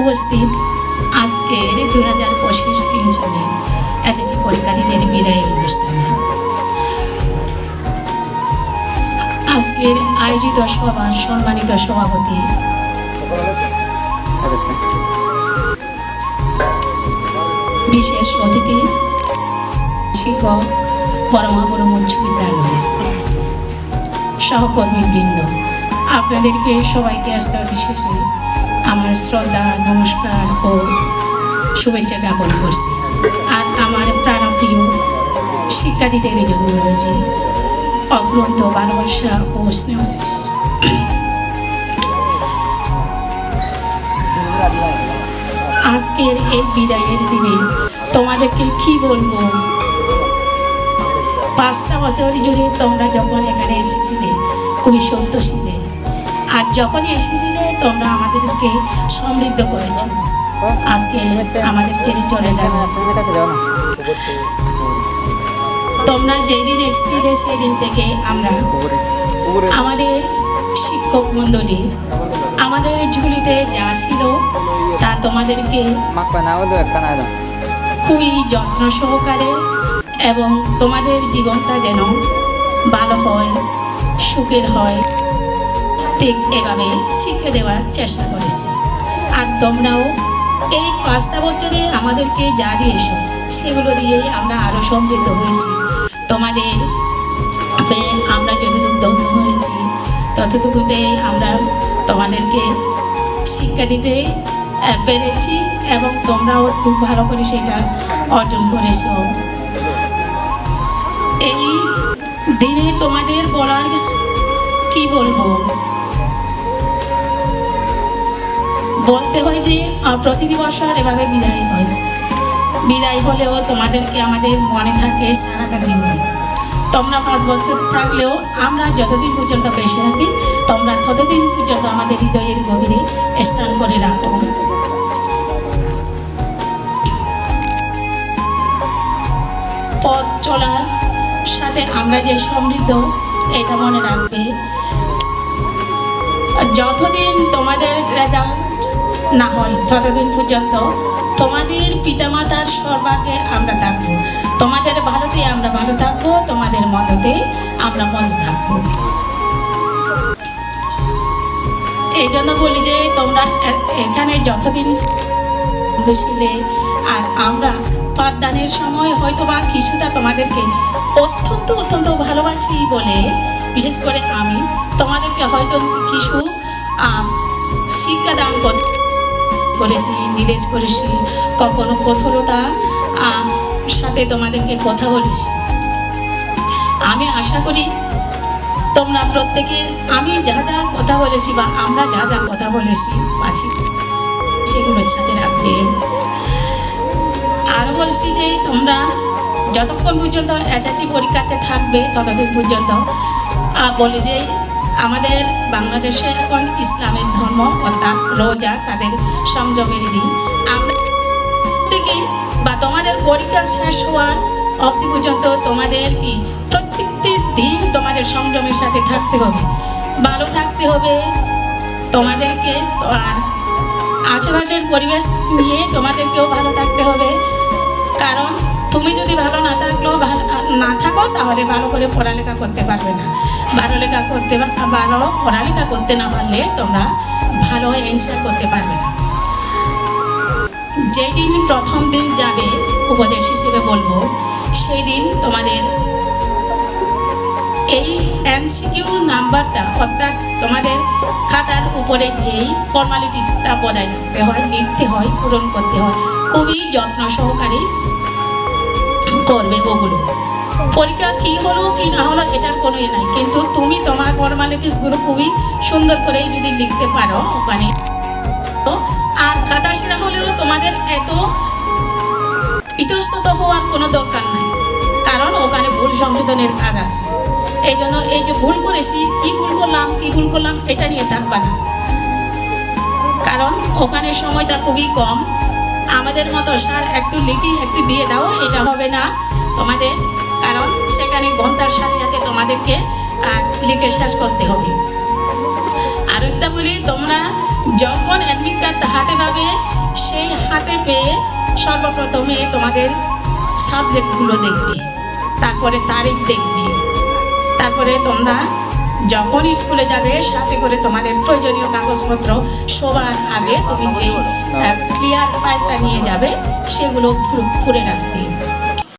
উপস্থিত। আজকের দুই হাজার পঁচিশ সালে এসএসসি পরীক্ষার্থীদের বিদায় অনুষ্ঠানে। আজকের আয়োজিত সভার সম্মানিত সভাপতি বিশেষ অতিথি, শিক্ষক পরমাবরম উচ্চ বিদ্যালয় সহকর্মীবৃন্দ, আপনাদেরকে সবাইকে আস্থা বিশেষে আমার শ্রদ্ধা, নমস্কার ও শুভেচ্ছা জ্ঞাপন করছি। আর আমার প্রাণপ্রিয় শিক্ষার্থীদের জন্য রয়েছে অফুরন্ত ভালোবাসা ও স্নেহশিস আজকের এই বিদায়ের দিনে তোমাদেরকে কি বলব? পাঁচটা বছর জুড়ে তোমরা যখন এখানে এসেছিলে, খুবই সন্তোষীলে আর যখনই এসেছিলে তোমরা আমাদেরকে সমৃদ্ধ করেছ, আজকে আমাদের ছেড়ে চলে যাবে। তোমরা যেদিন এসেছিলে সেদিন থেকে আমরা আমাদের শিক্ষক মণ্ডলী, আমাদের ঝুলিতে যা ছিল তা তোমাদেরকে খুবই যত্ন সহকারে এবং তোমাদের জীবনটা যেন ভালো হয়, সুখের হয়। ঠিক এভাবে শিখে দেওয়ার চেষ্টা করেছি। আর তোমরাও এই পাঁচটা বছরে আমাদেরকে যা দিয়েছ, সেগুলো দিয়েই আমরা আরও সমৃদ্ধ হয়েছি। তোমাদের আমরা যতটুকু ধন্য হয়েছি, ততটুকুতে আমরা তোমাদেরকে শিক্ষা দিতে পেরেছি এবং তোমরাও খুব ভালো করে সেটা অর্জন করেছ। এই দিনে তোমাদের বলার কি বলব? বলতে হয় যে প্রতিটি বছর এভাবে বিদায় হয়। বিদায় হলেও তোমাদেরকে আমাদের মনে থাকে সারাটা জীবন। তোমরা পাঁচ বছর থাকলেও আমরা যতদিন পর্যন্ত বেঁচে থাকি, তোমরা ততদিন পর্যন্ত আমাদের হৃদয়ের গভীরে স্নান করে রাখো। পথ চলার সাথে আমরা যে সমৃদ্ধ, এটা মনে রাখবে। যতদিন তোমাদের রেজাল্ট না হয়, ততদিন পর্যন্ত তোমাদের পিতামাতার সর্বাগে আমরা থাকব। তোমাদের ভালোতে আমরা ভালো থাকব, তোমাদের মততে আমরা মন্দ থাকব। এই জন্য বলি যে, তোমরা এখানে যতদিন ছিলে আর আমরা পাঠদানের সময় হয়তো বা কিছুটা তোমাদেরকে অত্যন্ত অত্যন্ত ভালোবাসি বলে, বিশেষ করে আমি, তোমাদেরকে হয়তো কিছু শিক্ষাদান কর- করেছি, নির্দেশ করেছি। কখনো কঠোরতা সাথে তোমাদেরকে কথা বলেছি। আমি আশা করি তোমরা প্রত্যেকে, আমি যা যা কথা বলেছি বা আমরা যা যা কথা বলেছি আছি সেগুলো ছাতে রাখবে। আরও বলছি যে তোমরা যতক্ষণ পর্যন্ত এসএসসি পরীক্ষাতে থাকবে, ততদিন পর্যন্ত বলে যে আমাদের বাংলাদেশে এখন ইসলামের ধর্ম অর্থাৎ রোজা তাদের সংযমের দিন? আমরা থেকে বা তোমাদের পরীক্ষা শেষ হওয়ার অবধি পর্যন্ত তোমাদের কি প্রত্যেকটি দিন তোমাদের সংযমের সাথে থাকতে হবে। ভালো থাকতে হবে। তোমাদেরকে আর আশেপাশের পরিবেশ নিয়ে তোমাদেরকেও ভালো থাকতে হবে। কারণ তুমি যদি ভালো না থাকলেও ভালো না থাকো তাহলে ভালো করে পড়ালেখা করতে পারবে না। ভালো লেখা করতে ভালো পড়ালেখা করতে না পারলে তোমরা ভালো অ্যান্সার করতে পারবে না। যেই দিন প্রথম দিন যাবে, উপদেশ হিসেবে বলব সেই দিন তোমাদের এই এমসিকিউ নাম্বারটা অর্থাৎ তোমাদের খাতার উপরে যেই ফর্মালিটিটা বজায় রাখতে হয়, লিখতে হয়, পূরণ করতে হয়, খুবই যত্ন সহকারে করবে ওগুলো। পরীক্ষা কি হলো, কি না হলো, এটার কোনো ইয়ে নাই। কিন্তু তুমি তোমার ফর্মালিটিসগুলো খুবই সুন্দর করে যদি লিখতে পারো ওখানে আর খাতা সেরা হলেও তোমাদের এত ইতস্তত হওয়ার কোনো দরকার নাই। কারণ ওখানে ভুল সংশোধনের কাজ আছে। এই জন্য এই যে ভুল করেছি, কি ভুল করলাম, কি ভুল করলাম, এটা নিয়ে থাকবা না। কারণ ওখানে সময়টা খুবই কম। আমাদের মতো স্যার একটু লিখি, একটু দিয়ে দাও, এটা হবে না। তোমাদের সেখানে ঘণ্টার সাথে সাথে তোমাদেরকে লিখে শেষ করতে হবে। আরেকটা বলি, তোমরা যখন অ্যাডমিট কার্ড হাতে পাবে, সেই হাতে পেয়ে সর্বপ্রথমে তোমাদের সাবজেক্টগুলো দেখবে, তারপরে তারিখ দেখবে। তারপরে তোমরা যখন স্কুলে যাবে, সাথে করে তোমাদের প্রয়োজনীয় কাগজপত্র সবার আগে তুমি যে ক্লিয়ার ফাইলটা নিয়ে যাবে, সেগুলো ভরে রাখবে।